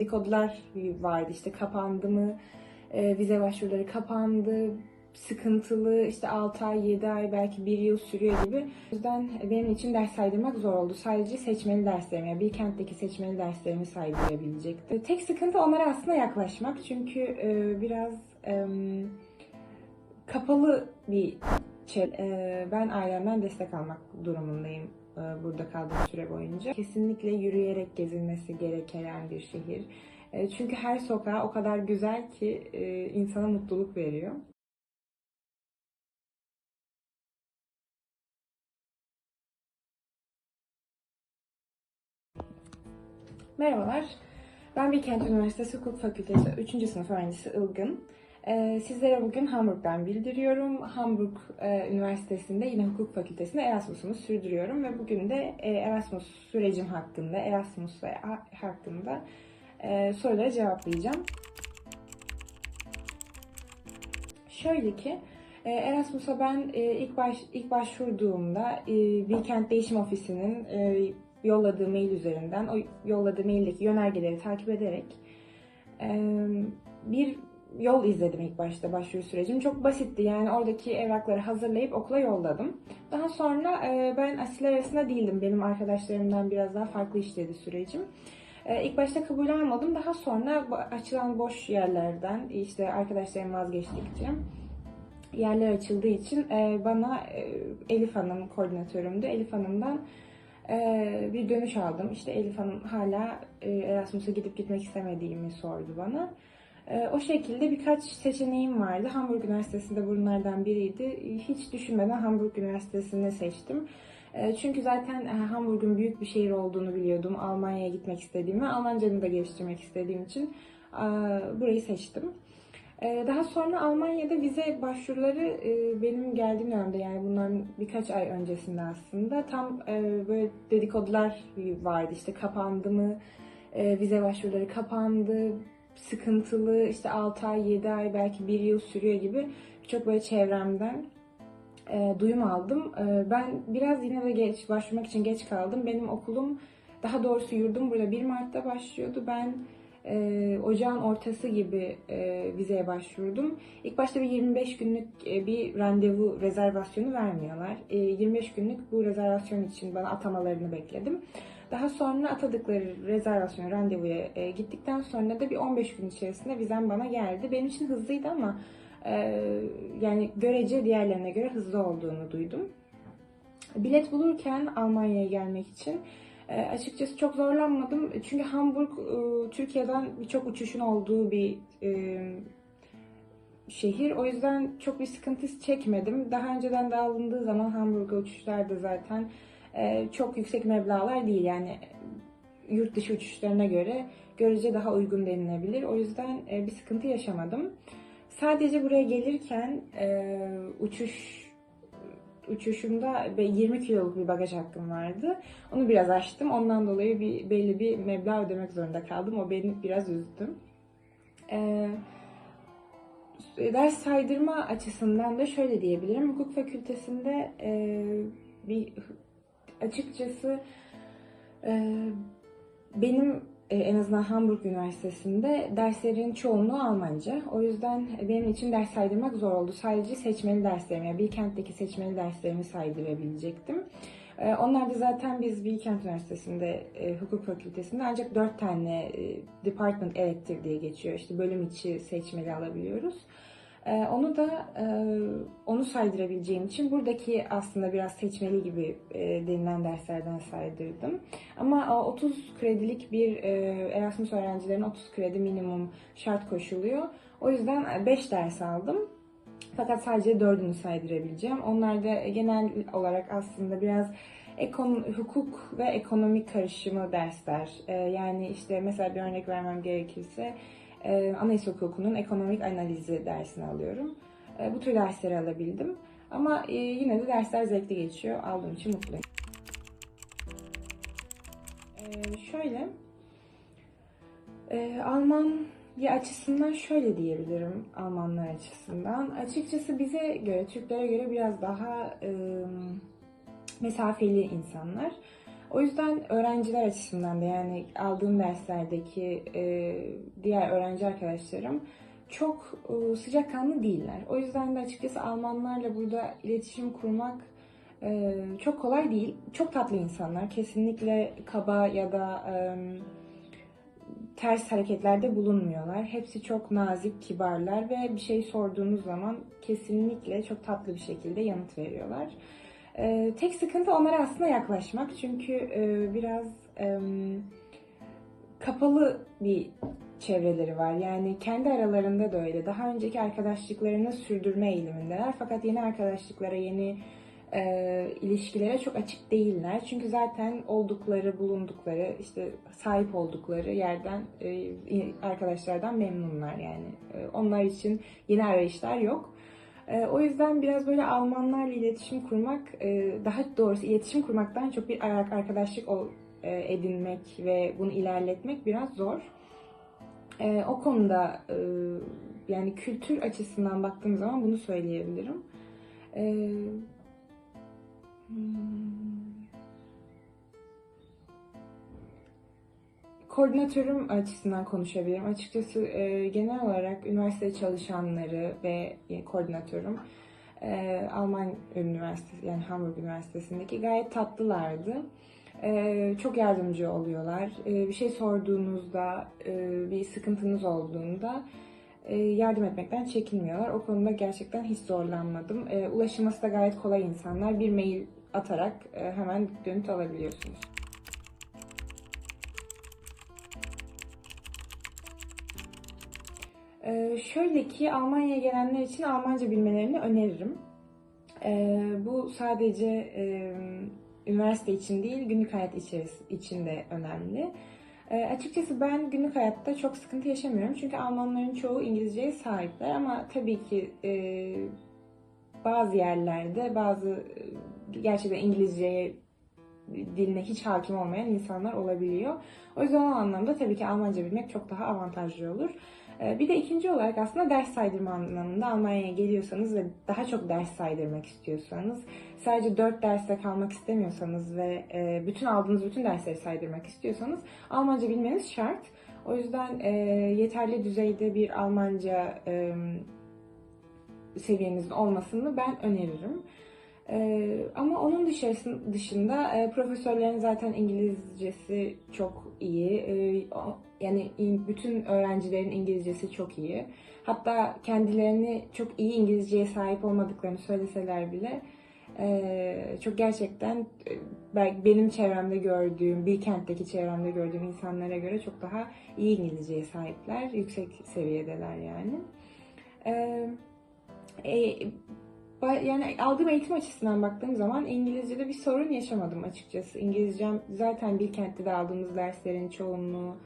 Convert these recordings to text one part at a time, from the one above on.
dedikodular vardı işte kapandı mı, e, vize başvuruları kapandı, sıkıntılı işte 6 ay, 7 ay belki 1 yıl sürüyor gibi. O yüzden benim için ders saydırmak zor oldu. Sadece seçmeli derslerim, yani Bilkent'teki seçmeli derslerimi saydırabilecektim. Tek sıkıntı onlara aslında yaklaşmak. Çünkü e, biraz e, kapalı bir şey. E, ben ailemden destek almak durumundayım burada kaldığım süre boyunca. Kesinlikle yürüyerek gezilmesi gereken bir şehir. E, Çünkü her sokağı o kadar güzel ki e, insana mutluluk veriyor. Merhabalar. Ben Bilkent Üniversitesi Hukuk Fakültesi 3. sınıf öğrencisi Ilgın. Ee, sizlere bugün Hamburg'dan bildiriyorum. Hamburg e, Üniversitesi'nde yine hukuk fakültesinde Erasmus'umu sürdürüyorum ve bugün de e, Erasmus sürecim hakkında, Erasmus hakkında e, soruları cevaplayacağım. Şöyle ki, Erasmus'a ben ilk baş ilk başvurduğumda Bilkent Değişim Ofisi'nin yolladığı mail üzerinden, o yolladığı maildeki yönergeleri takip ederek bir yol izledim ilk başta başvuru sürecim. Çok basitti yani oradaki evrakları hazırlayıp okula yolladım. Daha sonra e, ben asiller arasında değildim. Benim arkadaşlarımdan biraz daha farklı işledi sürecim. E, İlk başta kabul almadım. Daha sonra açılan boş yerlerden işte arkadaşlarım vazgeçtikçe yerler açıldığı için e, bana e, Elif Hanım koordinatörümdü. Elif Hanım'dan e, bir dönüş aldım. İşte Elif Hanım hala e, Erasmus'a gidip gitmek istemediğimi sordu bana. E, O şekilde birkaç seçeneğim vardı. Hamburg Üniversitesi'nde bunlardan biriydi. Hiç düşünmeden Hamburg Üniversitesi'ni seçtim. E, Çünkü zaten e, Hamburg'un büyük bir şehir olduğunu biliyordum. Almanya'ya gitmek istediğimi, Almancamı da geliştirmek istediğim için e, burayı seçtim. Ee, Daha sonra Almanya'da vize başvuruları e, benim geldiğim dönemde yani bundan birkaç ay öncesinde aslında tam böyle dedikodular vardı işte kapandı mı vize başvuruları kapandı sıkıntılı işte 6 ay 7 ay belki 1 yıl sürüyor gibi birçok böyle çevremden e, duyum aldım. E, ben biraz yine de geç başvurmak için geç kaldım. Benim okulum daha doğrusu yurdum burada 1 Mart'ta başlıyordu. Ben e, ocağın ortası gibi e, vizeye başvurdum. İlk başta bir 25 günlük e, bir randevu rezervasyonu vermiyorlar. E, 25 günlük bu rezervasyon için bana atamalarını bekledim. Daha sonra atadıkları rezervasyon randevuya e, gittikten sonra da bir 15 gün içerisinde vizem bana geldi. Benim için hızlıydı ama e, yani görece diğerlerine göre hızlı olduğunu duydum. Bilet bulurken Almanya'ya gelmek için e, açıkçası çok zorlanmadım. Çünkü Hamburg e, Türkiye'den birçok uçuşun olduğu bir e, şehir. O yüzden çok bir sıkıntı çekmedim. Daha önceden de alındığı zaman Hamburg'a uçuşlar da zaten e, çok yüksek meblağlar değil. Yani yurt dışı uçuşlarına göre görece daha uygun denilebilir. O yüzden bir sıkıntı yaşamadım. Sadece buraya gelirken uçuş uçuşumda ve 20 kiloluk bir bagaj hakkım vardı. Onu biraz aştım. Ondan dolayı bir belli bir meblağ ödemek zorunda kaldım. O beni biraz üzdü. Ee, ders saydırma açısından da şöyle diyebilirim. Hukuk fakültesinde e, bir açıkçası e, benim en azından Hamburg Üniversitesi'nde derslerin çoğunluğu Almanca. O yüzden benim için ders saydırmak zor oldu. Sadece seçmeli derslerimi, yani Bilkent'teki seçmeli derslerimi saydırabilecektim. E, Onlar da zaten biz Bilkent Üniversitesi'nde e, hukuk fakültesinde ancak dört tane e, department elective diye geçiyor. İşte bölüm içi seçmeli alabiliyoruz. E, Onu da e, onu saydırabileceğim için buradaki aslında biraz seçmeli gibi e, denilen derslerden saydırdım. Ama o 30 kredilik bir e, Erasmus öğrencilerin 30 kredi minimum şart koşuluyor. O yüzden 5 ders aldım. Fakat sadece 4'ünü saydırabileceğim. Onlar da genel olarak aslında biraz ekon, hukuk ve ekonomik karışımı dersler. E, yani işte mesela bir örnek vermem gerekirse e, anayasa hukukunun ekonomik analizi dersini alıyorum. E, bu tür dersleri alabildim. Ama e, yine de dersler zevkli geçiyor. Aldığım için mutluyum. Ee, şöyle, e, Almanya açısından şöyle diyebilirim Almanlar açısından. Açıkçası bize göre, Türklere göre biraz daha e, mesafeli insanlar. O yüzden öğrenciler açısından da yani aldığım derslerdeki e, diğer öğrenci arkadaşlarım çok e, sıcakkanlı değiller. O yüzden de açıkçası Almanlarla burada iletişim kurmak e, çok kolay değil. Çok tatlı insanlar. Kesinlikle kaba ya da e, ters hareketlerde bulunmuyorlar. Hepsi çok nazik, kibarlar ve bir şey sorduğunuz zaman kesinlikle çok tatlı bir şekilde yanıt veriyorlar. Ee, tek sıkıntı onlara aslında yaklaşmak çünkü e, biraz kapalı bir çevreleri var. Yani kendi aralarında da öyle. Daha önceki arkadaşlıklarını sürdürme eğilimindeler. Fakat yeni arkadaşlıklara, yeni e, ilişkilere çok açık değiller. Çünkü zaten oldukları, bulundukları, işte sahip oldukları yerden e, arkadaşlardan memnunlar yani. E, onlar için yeni arayışlar yok. E, o yüzden biraz böyle Almanlarla iletişim kurmak, e, daha doğrusu iletişim kurmaktan çok bir arkadaşlık e, edinmek ve bunu ilerletmek biraz zor. E, o konuda yani kültür açısından baktığım zaman bunu söyleyebilirim. E, Koordinatörüm açısından konuşabilirim. Açıkçası e, genel olarak üniversite çalışanları ve e, koordinatörüm e, Alman Üniversitesi yani Hamburg Üniversitesi'ndeki gayet tatlılardı. E, çok yardımcı oluyorlar. E, bir şey sorduğunuzda, e, bir sıkıntınız olduğunda e, yardım etmekten çekinmiyorlar. O konuda gerçekten hiç zorlanmadım. E, ulaşılması da gayet kolay insanlar. Bir mail atarak e, hemen dönüt alabiliyorsunuz. E, şöyle ki Almanya'ya gelenler için Almanca bilmelerini öneririm. E, bu sadece üniversite için değil, günlük hayat için de önemli. E, açıkçası ben günlük hayatta çok sıkıntı yaşamıyorum. Çünkü Almanların çoğu İngilizceye sahipler ama tabii ki e, bazı yerlerde bazı gerçekten İngilizceye diline hiç hakim olmayan insanlar olabiliyor. O yüzden o anlamda tabii ki Almanca bilmek çok daha avantajlı olur. Ee, bir de ikinci olarak aslında ders saydırma anlamında Almanya'ya geliyorsanız ve daha çok ders saydırmak istiyorsanız, sadece 4 derste kalmak istemiyorsanız ve e, bütün aldığınız bütün dersleri saydırmak istiyorsanız Almanca bilmeniz şart. O yüzden e, yeterli düzeyde bir Almanca e, seviyenizin olmasını ben öneririm. Ee, ama onun dışında e, profesörlerin zaten İngilizcesi çok iyi. Ee, yani bütün öğrencilerin İngilizcesi çok iyi. Hatta kendilerini çok iyi İngilizceye sahip olmadıklarını söyleseler bile e, çok gerçekten e, benim çevremde gördüğüm, Bilkent'teki çevremde gördüğüm insanlara göre çok daha iyi İngilizceye sahipler. Yüksek seviyedeler yani. E, yani aldığım eğitim açısından baktığım zaman İngilizce'de bir sorun yaşamadım açıkçası. İngilizcem zaten bir kentte de aldığımız derslerin çoğunluğu,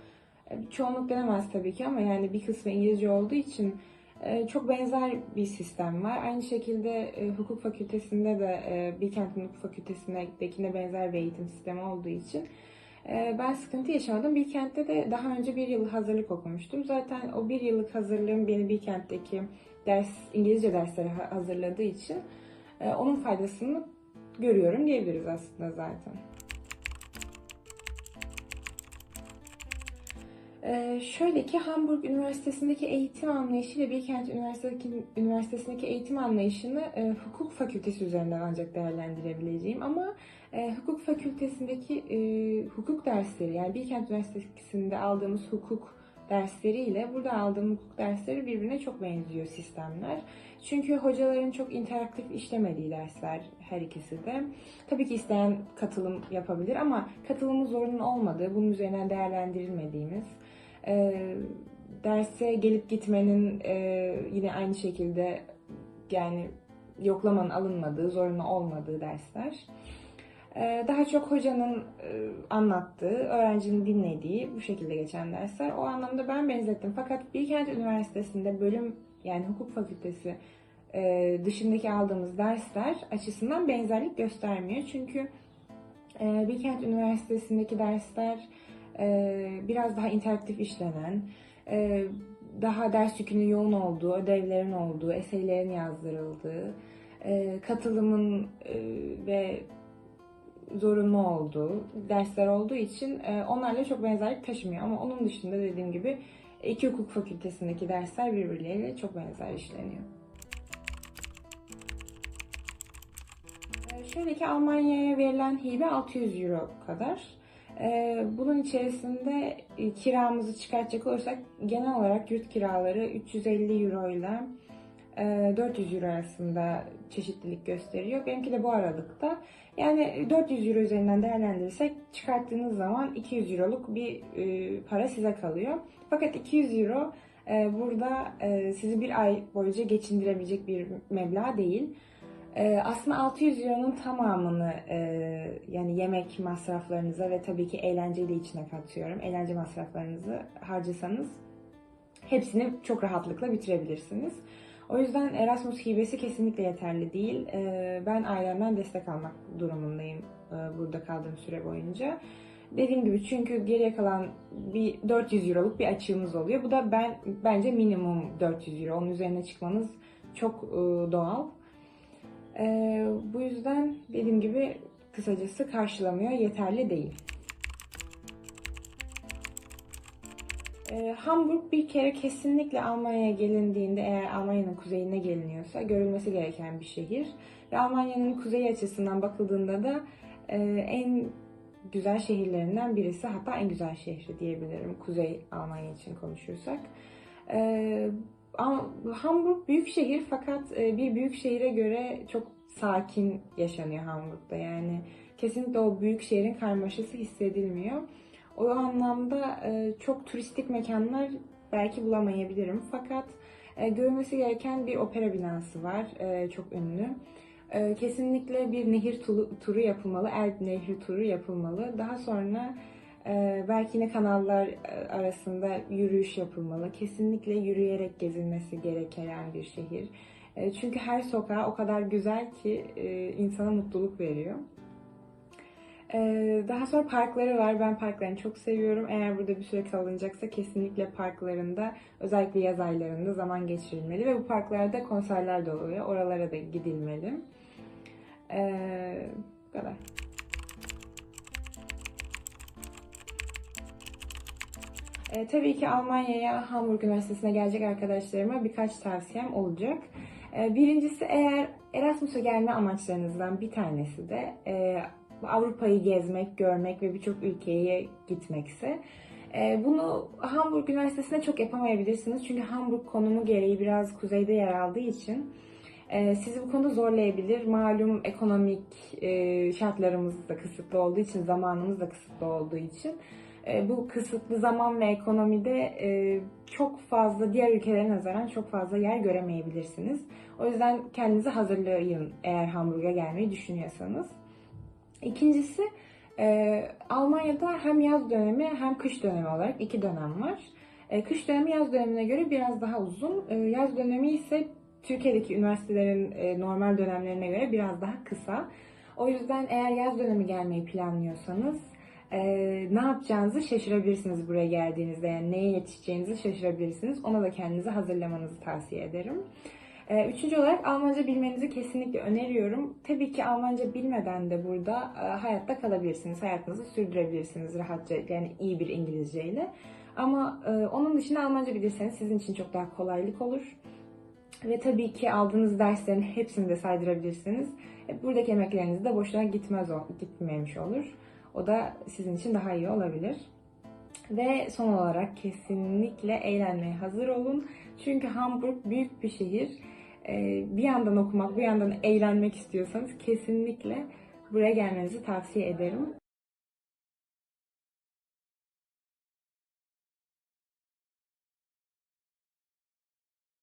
çoğunluk denemez tabii ki ama yani bir kısmı İngilizce olduğu için e, çok benzer bir sistem var. Aynı şekilde e, hukuk fakültesinde de Bilkent Hukuk Fakültesindekine benzer bir eğitim sistemi olduğu için ben sıkıntı yaşamadım. Bilkent'te de daha önce bir yıl hazırlık okumuştum. Zaten o bir yıllık hazırlığım beni Bilkent'teki ders İngilizce dersleri hazırladığı için e, onun faydasını görüyorum diyebiliriz aslında zaten. Ee, şöyle ki Hamburg Üniversitesi'ndeki eğitim anlayışı ile Bilkent Üniversitesi'ndeki eğitim anlayışını e, hukuk fakültesi üzerinden ancak değerlendirebileceğim ama e, hukuk fakültesindeki e, hukuk dersleri yani Bilkent Üniversitesi'nde aldığımız hukuk dersleriyle burada aldığım hukuk dersleri birbirine çok benziyor sistemler. Çünkü hocaların çok interaktif işlemediği dersler her ikisi de. Tabii ki isteyen katılım yapabilir ama katılımı zorunlu olmadığı, bunun üzerinden değerlendirilmediğimiz, e, derse gelip gitmenin e, yine aynı şekilde yani yoklamanın alınmadığı, zorunlu olmadığı dersler. Ee, daha çok hocanın e, anlattığı, öğrencinin dinlediği bu şekilde geçen dersler. O anlamda ben benzettim. Fakat Bilkent Üniversitesi'nde bölüm yani hukuk fakültesi e, dışındaki aldığımız dersler açısından benzerlik göstermiyor. Çünkü e, Bilkent Üniversitesi'ndeki dersler biraz daha interaktif işlenen, daha ders yükünün yoğun olduğu, ödevlerin olduğu, eserlerin yazdırıldığı, katılımın ve zorunlu olduğu dersler olduğu için e, onlarla çok benzerlik taşımıyor. Ama onun dışında dediğim gibi iki hukuk fakültesindeki dersler birbirleriyle çok benzer işleniyor. E, Şöyle ki Almanya'ya verilen hibe 600 euro kadar. E, Bunun içerisinde e, kiramızı çıkartacak olursak genel olarak yurt kiraları 350 euro ile e, 400 euro arasında çeşitlilik gösteriyor. Benimki de bu aralıkta. Yani 400 euro üzerinden değerlendirirsek çıkarttığınız zaman 200 euroluk bir e, para size kalıyor. Fakat 200 euro e, burada e, sizi bir ay boyunca geçindirebilecek bir meblağ değil. E, aslında 600 euronun tamamını e, yani yemek masraflarınıza ve tabii ki eğlenceyi de içine katıyorum. Eğlence masraflarınızı harcasanız hepsini çok rahatlıkla bitirebilirsiniz. O yüzden Erasmus hibesi kesinlikle yeterli değil. E, ben ailemden destek almak durumundayım e, burada kaldığım süre boyunca. Dediğim gibi çünkü geriye kalan bir 400 euroluk bir açığımız oluyor. Bu da ben bence minimum 400 euro. Onun üzerine çıkmanız çok e, doğal. Ee, bu yüzden dediğim gibi kısacası karşılamıyor, yeterli değil. Ee, Hamburg bir kere kesinlikle Almanya'ya gelindiğinde eğer Almanya'nın kuzeyine geliniyorsa görülmesi gereken bir şehir. Ve Almanya'nın kuzeyi açısından bakıldığında da e, en güzel şehirlerinden birisi hatta en güzel şehri diyebilirim Kuzey Almanya için konuşursak. Ee, Hamburg büyük şehir fakat e, bir büyük şehire göre çok sakin yaşanıyor Hamburg'da. Yani kesinlikle o büyük şehrin karmaşası hissedilmiyor. O anlamda e, çok turistik mekanlar belki bulamayabilirim. Fakat e, görülmesi gereken bir opera binası var. Çok ünlü. Kesinlikle bir nehir turu yapılmalı. Elb Nehri turu yapılmalı. Daha sonra ee, belki yine kanallar e, arasında yürüyüş yapılmalı. Kesinlikle yürüyerek gezilmesi gereken bir şehir. E, Çünkü her sokağı o kadar güzel ki e, insana mutluluk veriyor. Ee, Daha sonra parkları var. Ben parklarını çok seviyorum. Eğer burada bir süre kalınacaksa kesinlikle parklarında özellikle yaz aylarında zaman geçirilmeli ve bu parklarda konserler de oluyor. Oralara da gidilmeli. Ee, bu kadar. E, tabii ki Almanya'ya Hamburg Üniversitesi'ne gelecek arkadaşlarıma birkaç tavsiyem olacak. E, birincisi eğer Erasmus'a gelme amaçlarınızdan bir tanesi de e, Avrupa'yı gezmek, görmek ve birçok ülkeye gitmekse e, bunu Hamburg Üniversitesi'nde çok yapamayabilirsiniz. Çünkü Hamburg konumu gereği biraz kuzeyde yer aldığı için e, sizi bu konuda zorlayabilir. Malum ekonomik e, şartlarımız da kısıtlı olduğu için, zamanımız da kısıtlı olduğu için bu kısıtlı zaman ve ekonomide e, çok fazla diğer ülkelere nazaran çok fazla yer göremeyebilirsiniz. O yüzden kendinizi hazırlayın eğer Hamburg'a gelmeyi düşünüyorsanız. İkincisi e, Almanya'da hem yaz dönemi hem kış dönemi olarak iki dönem var. E, kış dönemi yaz dönemine göre biraz daha uzun. Yaz dönemi ise Türkiye'deki üniversitelerin normal dönemlerine göre biraz daha kısa. O yüzden eğer yaz dönemi gelmeyi planlıyorsanız e, ne yapacağınızı şaşırabilirsiniz buraya geldiğinizde. Yani neye yetişeceğinizi şaşırabilirsiniz. Ona da kendinizi hazırlamanızı tavsiye ederim. E, Üçüncü olarak Almanca bilmenizi kesinlikle öneriyorum. Tabii ki Almanca bilmeden de burada e, hayatta kalabilirsiniz. Hayatınızı sürdürebilirsiniz rahatça yani iyi bir İngilizceyle. Ama e, onun dışında Almanca bilirseniz sizin için çok daha kolaylık olur. Ve tabii ki aldığınız derslerin hepsini de saydırabilirsiniz. E, Buradaki emekleriniz de boşuna gitmez o, gitmemiş olur. O da sizin için daha iyi olabilir. Ve son olarak kesinlikle eğlenmeye hazır olun. Çünkü Hamburg büyük bir şehir. Ee, Bir yandan okumak, bir yandan eğlenmek istiyorsanız kesinlikle buraya gelmenizi tavsiye ederim.